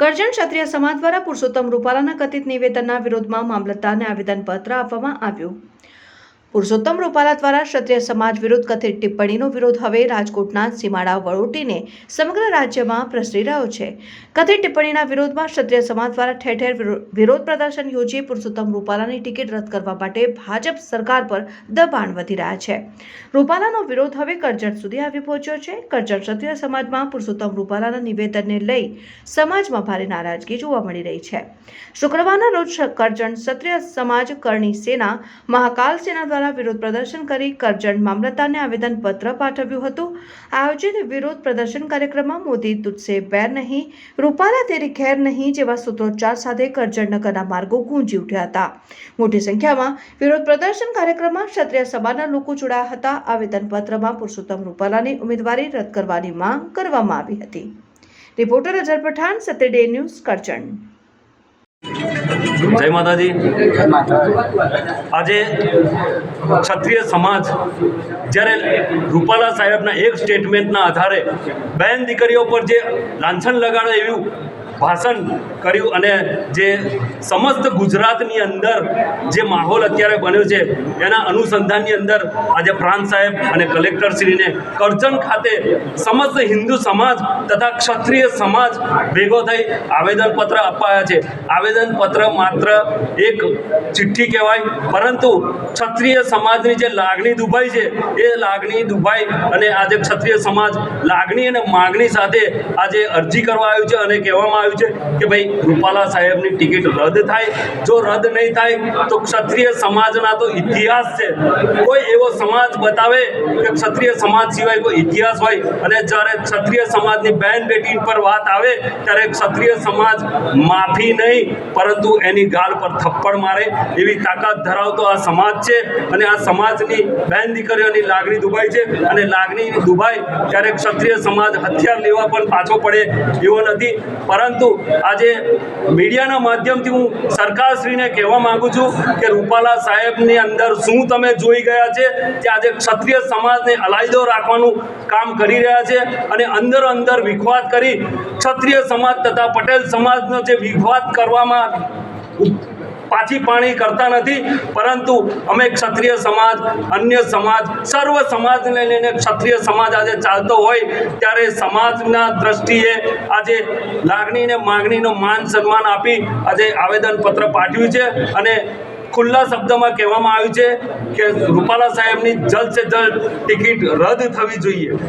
કરજણ ક્ષત્રિય સમાજ દ્વારા પુરુષોત્તમ રૂપાલાના કથિત નિવેદનના વિરોધમાં મામલતદારને આવેદનપત્ર આપવામાં આવ્યું. પુરુષોત્તમ રૂપાલા દ્વારા ક્ષત્રિય સમાજ વિરુદ્ધ કથિત ટિપ્પણીનો વિરોધ હવે રાજકોટના સીમાડા વળોટીને સમગ્ર રાજ્યમાં પ્રસરી રહ્યો છે. કથિત ટિપ્પણીના વિરોધમાં ક્ષત્રિય સમાજ દ્વારા ઠેર ઠેર વિરોધ પ્રદર્શન યોજી પુરુષોત્તમ રૂપાલાની ટિકિટ રદ કરવા માટે ભાજપ સરકાર પર દબાણ વધી રહ્યા છે. રૂપાલાનો વિરોધ હવે કરજણ સુધી આવી પહોંચ્યો છે. કરજણ ક્ષત્રિય સમાજમાં પુરુષોત્તમ રૂપાલાના નિવેદનને લઈ સમાજમાં ભારે નારાજગી જોવા મળી રહી છે. શુક્રવારના રોજ કરજણ ક્ષત્રિય સમાજ કરણી સેના, મહાકાલ સેના દ્વારા વિરોધ પ્રદર્શન કરી કરજણ મામલતદારને આવેદનપત્ર પાઠવ્યું હતું. આયોજિત વિરોધ પ્રદર્શન કાર્યક્રમમાં મોદી તુજસે બેર નહીં, રૂપાલા તેરી ખેર નહીં જેવા સૂત્રોચ્ચાર સાથે કરજણ નગરના માર્ગો ગુંજી ઉઠ્યા હતા. મોટી સંખ્યામાં વિરોધ પ્રદર્શન કાર્યક્રમમાં ક્ષત્રિય સભાના લોકો જોડાયા હતા. આવેદનપત્રમાં પુરુષોત્તમ રૂપાલાની ઉમેદવારી રદ કરવાની માંગ કરવામાં આવી હતી. Reporter Ajar Pathan Satya day news Karjan. જય માતાજી. આજે ક્ષત્રિય સમાજ જ્યારે રૂપાલા સાહેબના એક સ્ટેટમેન્ટના આધારે બેન દીકરીઓ પર જે લાંછન લગાડે એવું ભાષણ કર્યું અને જે સમસ્ત ગુજરાતની અંદર જે માહોલ અત્યારે બન્યો છે, એના અનુસંધાનની અંદર આજે પ્રાંત સાહેબ અને કલેક્ટરશ્રીને કરજણ ખાતે સમસ્ત હિન્દુ સમાજ તથા ક્ષત્રિય સમાજ ભેગો થઈ આવેદનપત્ર અપાયા છે. આવેદનપત્ર માત્ર એક ચિઠ્ઠી કહેવાય, પરંતુ ક્ષત્રિય સમાજની જે લાગણી દુભાઈ છે, એ લાગણી દુભાઈ અને આજે ક્ષત્રિય સમાજ લાગણી અને માગણી સાથે આજે અરજી કરવા આવ્યું છે અને કહેવામાં આવ્યું છે કે ભાઈ રૂપાલા સાહેબની ટિકિટ રદ થાય. જો રદ નહીં થાય, તો ક્ષત્રિય સમાજના તો ઇતિહાસ છે. કોઈ એવો સમાજ બતાવે કે ક્ષત્રિય સમાજ સિવાય કોઈ ઇતિહાસ હોય અને જ્યારે ક્ષત્રિય સમાજની બહેન બેટી પર વાત આવે, ત્યારે ક્ષત્રિય સમાજ માફી નહીં પરંતુ એની ગાલ પર થપ્પડ મારે. એવી તાકાત ધરાવતો આ સમાજ છે અને આ સમાજની બહેન દીકરીઓની લાગણી દુભાઈ છે. અને લાગણી દુભાઈ ત્યારે ક્ષત્રિય સમાજ હથિયાર લેવા પણ પાછો પડે એવો નથી. પરંતુ આજે મીડિયાના માધ્યમથી હું સરકારશ્રીને કહેવા માગું છું કે રૂપાલા સાહેબની અંદર શું તમે જોઈ ગયા છે કે આજે ક્ષત્રિય સમાજને અલાયદો રાખવાનું કામ કરી રહ્યા છે અને અંદર અંદર વિખવાદ કરી ક્ષત્રિય સમાજ તથા પટેલ સમાજનો જે વિખવાદ કરવામાં પાછી પાણી કરતા નથી, પરંતુ અમે ક્ષત્રિય સમાજ, અન્ય સમાજ, સર્વ સમાજને લઈને ક્ષત્રિય સમાજ આજે ચાલતો હોય, ત્યારે સમાજના દ્રષ્ટિએ આજે લાગણીને માગણીનો માન સન્માન આપી આજે આવેદનપત્ર પાઠવ્યું છે અને ખુલ્લા શબ્દમાં કહેવામાં આવ્યું છે કે રૂપાલા સાહેબની જલ્દ સે જલ્દ ટિકિટ રદ થવી જોઈએ.